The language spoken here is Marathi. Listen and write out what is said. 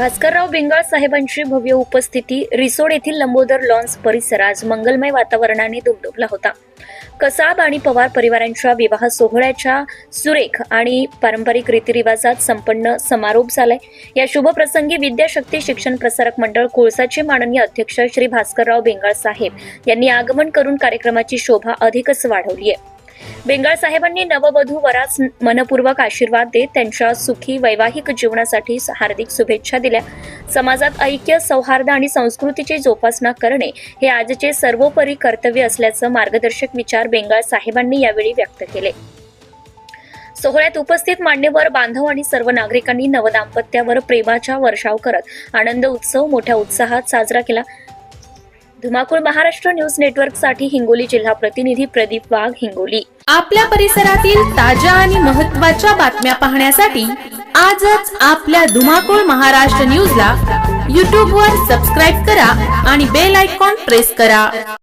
भास्करराव बेंगाळ साहेबांची भव्य उपस्थिती रिसोड येथील लंबोदर लॉन्स परिसर आज मंगलमय वातावरणाने दुमदुमला होता. कसाब आणि पवार परिवारांच्या विवाह सोहळ्याच्या सुरेख आणि पारंपरिक रीतिरिवाजात संपन्न समारोप झालाय. या शुभप्रसंगी विद्याशक्ती शिक्षण प्रसारक मंडळ कोळसाचे माननीय अध्यक्ष श्री भास्करराव बेंगाळ साहेब यांनी आगमन करून कार्यक्रमाची शोभा अधिकच वाढवली आहे. बेंगाळ साहेबांनी नववधू वरास मनपूर्वक आशीर्वाद देत त्यांच्या सुखी वैवाहिक जीवनासाठी हार्दिक शुभेच्छा दिल्या. समाजात ऐक्य सौहार्द आणि संस्कृतीची जोपासना करणे हे आजचे सर्वोपरी कर्तव्य असल्याचं मार्गदर्शक विचार बेंगाळ साहेबांनी यावेळी व्यक्त केले. सोहळ्यात उपस्थित मान्यवर बांधव आणि सर्व नागरिकांनी नवदाम्पत्यावर प्रेमाचा वर्षाव करत आनंद उत्सव मोठ्या उत्साहात साजरा केला. धुमाकूळ महाराष्ट्र न्यूज नेटवर्कसाठी हिंगोली जिल्हा प्रतिनिधी प्रदीप वाघ हिंगोली. आपल्या परिसरातील ताज्या आणि महत्त्वाच्या बातम्या पाहण्यासाठी आजच आपल्या धुमाकूळ महाराष्ट्र न्यूजला यूट्यूबवर सबस्क्राईब करा आणि बेल आयकॉन प्रेस करा.